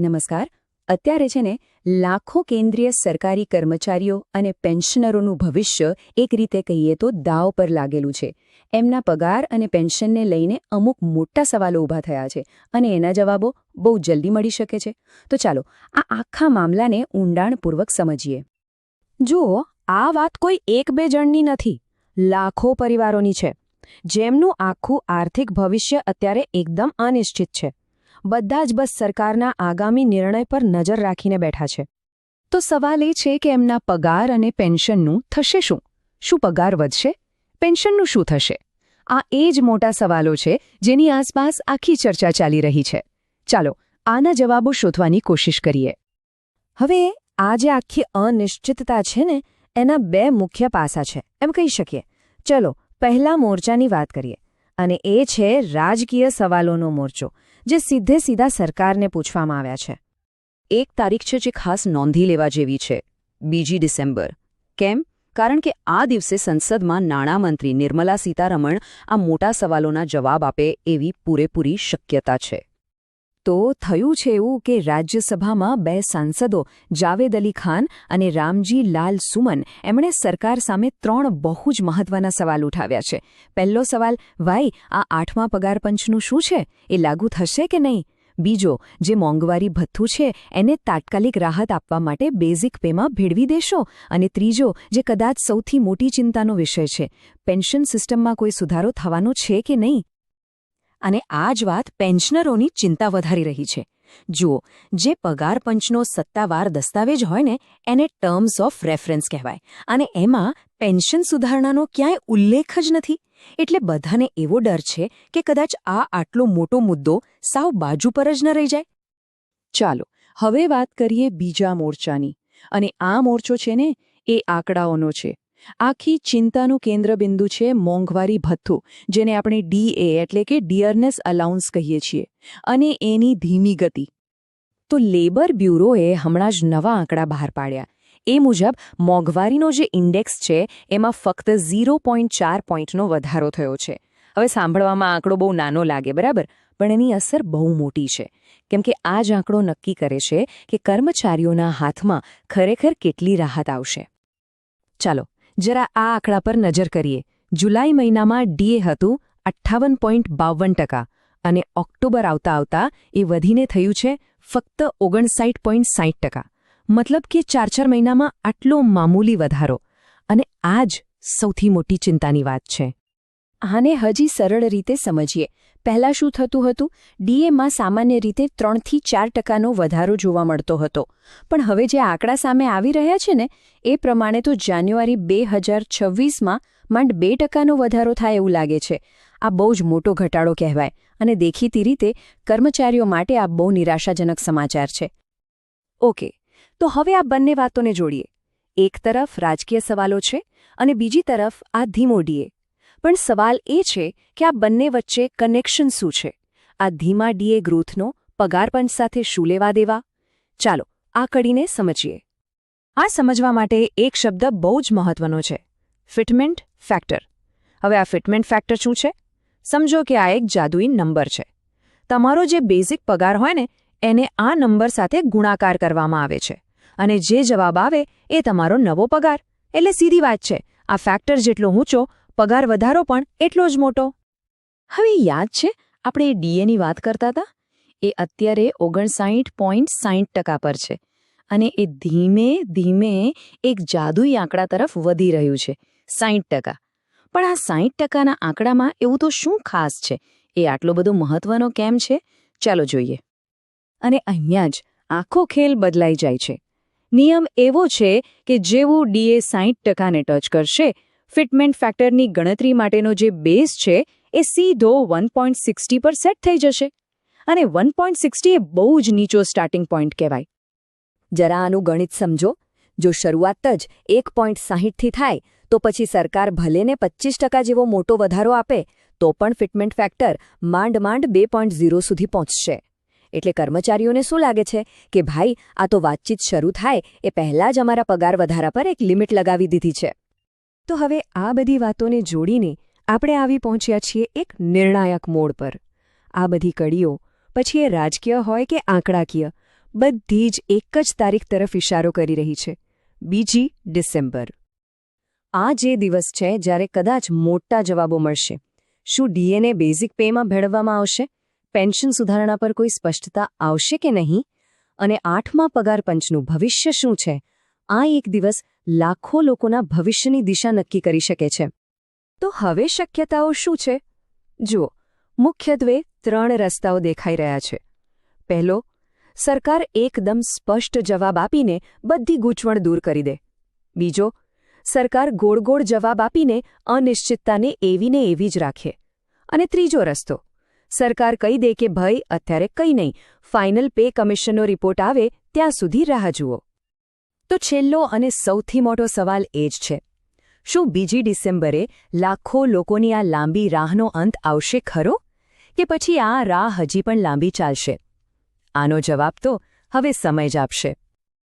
નમસ્કાર. અત્યારે છે ને, લાખો કેન્દ્રીય સરકારી કર્મચારીઓ અને પેન્શનરોનું ભવિષ્ય એક રીતે કહીએ તો દાવ પર લાગેલું છે. એમના પગાર અને પેન્શનને લઈને અમુક મોટા સવાલો ઊભા થયા છે અને એના જવાબો બહુ જલ્દી મળી શકે છે. તો ચાલો, આ આખા મામલાને ઊંડાણપૂર્વક સમજીએ. જુઓ, આ વાત કોઈ એક બે જણની નથી. લાખો પરિવારોની છે. જેમનું આખું આર્થિક ભવિષ્ય અત્યારે એકદમ અનિશ્ચિત છે. બધા જ બસ સરકારના આગામી નિર્ણય પર નજર રાખીને બેઠા છે. તો સવાલ એ છે કે એમના પગાર અને પેન્શનનું થશે શું? શું પગાર વધશે? પેન્શનનું શું થશે? આ એ જ મોટા સવાલો છે જેની આસપાસ આખી ચર્ચા ચાલી રહી છે. ચાલો, આના જવાબો શોધવાની કોશિશ કરીએ. હવે આ જે આખી અનિશ્ચિતતા છે ને, એના બે મુખ્ય પાસા છે. એમ કહી શકીએ. ચલો, પહેલા મોરચાની વાત કરીએ. અને એ છે રાજકીય સવાલોનો મોરચો, જે સીધે સીધા સરકારને પૂછવામાં આવ્યા છે. એક તારીખ છે જે ખાસ નોંધી લેવા જેવી છે, બીજી ડિસેમ્બર. કેમ? કારણ કે આ દિવસે સંસદમાં નાણામંત્રી નિર્મલા સીતારમણ આ મોટા સવાલોના જવાબ આપે એવી પૂરેપૂરી શક્યતા છે. તો થયું છે એવું કે રાજ્યસભામાં બે સાંસદો, જાવેદ અલી ખાન અને રામજી લાલ સુમન, એમણે સરકાર સામે ત્રણ બહુ જ મહત્વના સવાલ ઉઠાવ્યા છે. પહેલો સવાલ ભાઈ આ આઠમા પગારપંચનું શું છે? એ લાગુ થશે કે નહીં? બીજો, જે મોંઘવારી ભથ્થું છે, એને તાત્કાલિક રાહત આપવા માટે બેઝિક પેમાં ભેળવી દેશો? અને ત્રીજો, જે કદાચ સૌથી મોટી ચિંતાનો વિષય છે, પેન્શન સિસ્ટમમાં કોઈ સુધારો થવાનો છે કે નહીં? અને આ જ વાત પેન્શનરોની ચિંતા વધારી રહી છે. જુઓ, જે પગાર પંચનો સત્તાવાર દસ્તાવેજ હોય ને, એને ટર્મ્સ ઓફ રેફરન્સ કહેવાય. અને એમાં પેન્શન સુધારણાનો ક્યાંય ઉલ્લેખ જ નથી. એટલે બધાને એવો ડર છે કે કદાચ આ આટલો મોટો મુદ્દો સાવ બાજુ પર જ ન રહી જાય. ચાલો, હવે વાત કરીએ બીજા મોરચાની. અને આ મોરચો છે ને, એ આંકડાઓનો છે. આખી ચિંતાનું કેન્દ્રબિંદુ છે મોંઘવારી ભથ્થું, જેને આપણે ડીએ એટલે કે ડિયરનેસ અલાઉન્સ કહીએ છીએ, અને એની ધીમી ગતિ. તો લેબર બ્યુરોએ હમણાં જ નવા આંકડા બહાર પાડ્યા. એ મુજબ, મોંઘવારીનો જે ઇન્ડેક્સ છે, એમાં ફક્ત ઝીરો પોઈન્ટ ચાર પોઈન્ટનો વધારો થયો છે. હવે સાંભળવામાં આંકડો બહુ નાનો લાગે, બરાબર? પણ એની અસર બહુ મોટી છે. કેમ કે આ જ આંકડો નક્કી કરે છે કે કર્મચારીઓના હાથમાં ખરેખર કેટલી રાહત આવશે. ચાલો જરા આ આંકડા પર નજર કરીએ. જુલાઈ મહિનામાં ડીએ હતું અઠ્ઠાવન બાવન ટકા અને ઓક્ટોબર આવતા આવતા એ વધીને થયું છે ફક્ત ઓગણસાઠ પોઈન્ટ સાઠ ટકા. મતલબ કે ચાર ચાર મહિનામાં આટલો મામૂલી વધારો. અને આ જ સૌથી મોટી ચિંતાની વાત છે. આને હજી સરળ રીતે સમજીએ. પહેલાં શું થતું હતું? ડીએમાં સામાન્ય રીતે ત્રણથી ચાર ટકાનો વધારો જોવા મળતો હતો. પણ હવે જે આંકડા સામે આવી રહ્યા છે ને, એ પ્રમાણે તો જાન્યુઆરી બે હજાર છવ્વીસમાં માંડ બે ટકાનો વધારો થાય એવું લાગે છે. આ બહુ જ મોટો ઘટાડો કહેવાય અને દેખીતી રીતે કર્મચારીઓ માટે આ બહુ નિરાશાજનક સમાચાર છે. ઓકે તો હવે આ બંને વાતોને જોડીએ. એક તરફ રાજકીય સવાલો છે અને બીજી તરફ આ ધીમો ડીએ પણ સવાલ એ છે કે આ બંને વચ્ચે કનેક્શન શું છે? આ ધીમા ડીએ ગ્રોથનો પગારપંચ સાથે શું લેવા દેવા? ચાલો, આ કડીને સમજીએ. આ સમજવા માટે એક શબ્દ બહુ જ મહત્વનો છે. ફિટમેન્ટ ફેક્ટર હવે આ ફિટમેન્ટ ફેક્ટર શું છે? સમજો કે આ એક જાદુઈ નંબર છે. તમારો જે બેઝિક પગાર હોય ને, એને આ નંબર સાથે ગુણાકાર કરવામાં આવે છે. અને જે જવાબ આવે એ તમારો નવો પગાર. એટલે સીધી વાત છે, આ ફેક્ટર જેટલો ઊંચો પગાર વધારો પણ એટલો જ મોટો. હવે યાદ છે, આપણે ડીએની વાત કરતા હતા? એ અત્યારે ઓગણસાઠ પોઈન્ટ સાઠ ટકા પર છે અને એ ધીમે ધીમે એક જાદુઈ આંકડા તરફ વધી રહ્યું છે સાઠ ટકા. પણ આ સાઠ ટકાના આંકડામાં એવું તો શું ખાસ છે? એ આટલો બધો મહત્વનો કેમ છે? ચાલો જોઈએ. અને અહીંયા જ આખો ખેલ બદલાઈ જાય છે. નિયમ એવો છે કે જેવું ડીએ સાઠ ટકાને ટચ કરશે ફિટમેન્ટ ફેક્ટરની ગણતરી માટેનો જે બેઝ છે, એ સીધો વન પોઈન્ટ સિક્સટી પર સેટ થઈ જશે. અને વન પોઈન્ટ સિક્સટી એ બહુ જ નીચો સ્ટાર્ટિંગ પોઈન્ટ કહેવાય. જરા આનું ગણિત સમજો, જો શરૂઆત જ એક પોઈન્ટ સાહીઠથી થાય, તો પછી સરકાર ભલેને પચીસ ટકા જેવો મોટો વધારો આપે, તો પણ ફિટમેન્ટ ફેક્ટર માંડ માંડ બે પોઈન્ટ ઝીરો સુધી પહોંચશે. એટલે કર્મચારીઓને શું લાગે છે? કે ભાઈ, આ તો વાતચીત શરૂ થાય, એ પહેલાં જ અમારા પગાર વધારા પર એક લિમિટ લગાવી દીધી છે. તો હવે આ બધી વાતોને જોડીને આપણે આવી પહોંચ્યા છીએ એક નિર્ણાયક મોડ પર. આ બધી કડીઓ પછી એ રાજકીય હોય કે આંકડાકીય, બધી જ એક જ તારીખ તરફ ઇશારો કરી રહી છે, બીજી ડિસેમ્બર. આ જે દિવસ છે જ્યારે કદાચ મોટા જવાબો મળશે. શું ડીએનએ બેઝિક પેમાં ભેળવવામાં આવશે? પેન્શન સુધારણા પર કોઈ સ્પષ્ટતા આવશે કે નહીં? અને આઠમા પગાર પંચનું ભવિષ્ય શું છે? આ એક દિવસ લાખો લોકોના ભવિષ્યની દિશા નક્કી કરી શકે છે. તો હવે શક્યતાઓ શું છે? જુઓ, મુખ્યત્વે ત્રણ રસ્તાઓ દેખાઈ રહ્યા છે. પહેલો, સરકાર એકદમ સ્પષ્ટ જવાબ આપીને બધી ગૂંચવણ દૂર કરી દે. બીજો, સરકાર ગોળ ગોળ જવાબ આપીને અનિશ્ચિતતાને એવીને એવી જ રાખે. અને ત્રીજો રસ્તો, સરકાર કહી દે કે ભય અત્યારે કંઈ નહીં, ફાઇનલ પે કમિશનનો રિપોર્ટ આવે, ત્યાં સુધી રાહ જુઓ. તો છેલ્લો અને સૌથી મોટો સવાલ એ જ છે. શું બીજી ડિસેમ્બરે લાખો લોકોની આ લાંબી રાહનો અંત આવશે ખરો? કે પછી આ રાહ હજી પણ લાંબી ચાલશે? આનો જવાબ તો હવે સમય જ આપશે.